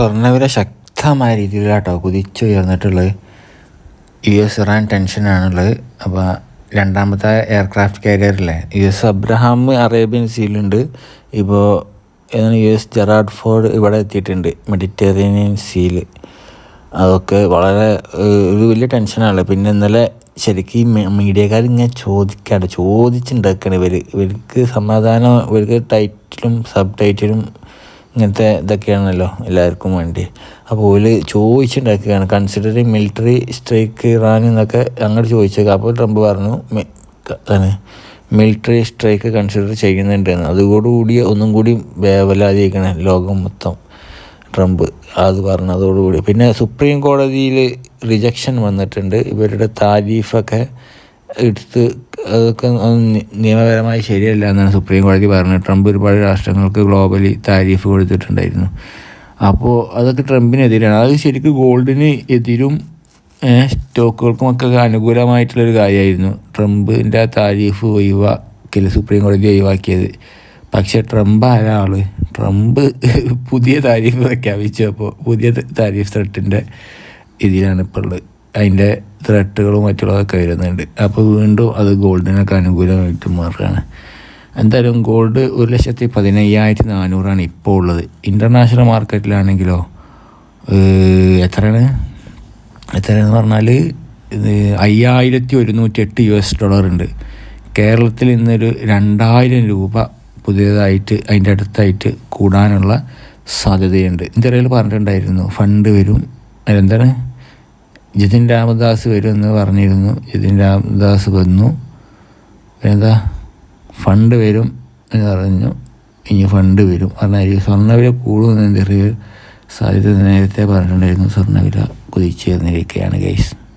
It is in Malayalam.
സ്വർണവില ശക്തമായ രീതിയിലാട്ടോ കുതിച്ചുയർന്നിട്ടുള്ളത്. യു എസ് ഇറാൻ ടെൻഷനാണുള്ളത്. അപ്പോൾ രണ്ടാമത്തെ എയർക്രാഫ്റ്റ് കാരിയറില്ലേ? യു എസ് അബ്രഹാം അറേബ്യൻ സീലുണ്ട്. ഇപ്പോൾ യു എസ് ജെറാഡ് ഫോർഡ് ഇവിടെ എത്തിയിട്ടുണ്ട്. മെഡിറ്ററേനിയൻ സീൽ. അതൊക്കെ വളരെ ഒരു വലിയ ടെൻഷനാണ് പിന്നെ ഇന്നലെ ശരിക്കും മീഡിയക്കാർ ഇങ്ങനെ ചോദിക്കാണ്ട് ചോദിച്ചുണ്ടാക്കുകയാണ് ഇവർ ഇവർക്ക് സമാധാനം ഇവർക്ക് ടൈറ്റിലും സബ് ടൈറ്റിലും ഇങ്ങനത്തെ ഇതൊക്കെയാണല്ലോ എല്ലാവർക്കും വേണ്ടി. അപ്പോൾ ഓൽ ചോദിച്ചിട്ടുണ്ടാക്കുകയാണ് കൺസിഡറിങ് മിലിറ്ററി സ്ട്രൈക്ക് ഇറാൻ എന്നൊക്കെ അങ്ങോട്ട് ചോദിച്ചേക്കാം. അപ്പോൾ ട്രംപ് പറഞ്ഞു മിലിറ്ററി സ്ട്രൈക്ക് കൺസിഡർ ചെയ്യുന്നുണ്ടെന്ന്. അതോടുകൂടി ഒന്നും കൂടി വേവലാതിരിക്കണേ ലോകം മൊത്തം ട്രംപ്. അത് പറഞ്ഞതോടുകൂടി പിന്നെ സുപ്രീം കോടതിയിൽ റിജക്ഷൻ വന്നിട്ടുണ്ട്. ഇവരുടെ താരീഫൊക്കെ എടുത്ത് അതൊക്കെ നിയമപരമായി ശരിയല്ല എന്നാണ് സുപ്രീം കോടതി പറഞ്ഞത്. ട്രംപ് ഒരുപാട് രാഷ്ട്രങ്ങൾക്ക് ഗ്ലോബലി താരീഫ് കൊടുത്തിട്ടുണ്ടായിരുന്നു. അപ്പോൾ അതൊക്കെ ട്രംപിനെതിരാണ്. അത് ശരിക്കും ഗോൾഡിന് എതിരും സ്റ്റോക്കുകൾക്കുമൊക്കെ അനുകൂലമായിട്ടുള്ളൊരു കാര്യമായിരുന്നു. ട്രംപിന്റെ ആ താരീഫ് ഒഴിവാക്കൽ സുപ്രീം കോടതി ഒഴിവാക്കിയത്. പക്ഷേ ട്രംപ് ആരാൾ ട്രംപ് പുതിയ താരീഫ് പ്രഖ്യാപിച്ചു. അപ്പോൾ പുതിയ താരീഫ് ത്രട്ടിന്റെ ഇതിലാണ് ഇപ്പോൾ ഉള്ളത്. അതിന്റെ ത്രെട്ടുകളും മറ്റുള്ളതൊക്കെ വരുന്നുണ്ട്. അപ്പോൾ വീണ്ടും അത് ഗോൾഡിനൊക്കെ അനുകൂലമായിട്ട് മാറുകയാണ്. എന്തായാലും ഗോൾഡ് ഒരു ലക്ഷത്തി പതിനയ്യായിരത്തി നാനൂറാണ് ഇപ്പോൾ ഉള്ളത്. ഇന്റർനാഷണൽ മാർക്കറ്റിലാണെങ്കിലോ എത്രയാണ്? എത്രയാണെന്ന് പറഞ്ഞാൽ അയ്യായിരത്തി ഒരുന്നൂറ്റി എട്ട് യു എസ് ഡോളർ ഉണ്ട്. കേരളത്തിൽ ഇന്നൊരു രണ്ടായിരം രൂപ പുതിയതായിട്ട് അതിന്റെ അടുത്തായിട്ട് കൂടാനുള്ള സാധ്യതയുണ്ട്. ഇന്ത്യയിൽ പറഞ്ഞിട്ടുണ്ടായിരുന്നു ഫണ്ട് വരും. അതെന്താണ് ജിതിൻ രാമദാസ് വരുമെന്ന് പറഞ്ഞിരുന്നു. ജിതിൻ രാമദാസ് വന്നു. എന്താ ഫണ്ട് വരും എന്ന് പറഞ്ഞു. ഇനി ഫണ്ട് വരും. പറഞ്ഞായിരിക്കും സ്വർണവില കൂടുമെന്ന് സാധ്യത നേരത്തെ പറഞ്ഞിട്ടുണ്ടായിരുന്നു. സ്വർണവില കുതിച്ചു ചേർന്നിരിക്കുകയാണ് ഗൈസ്.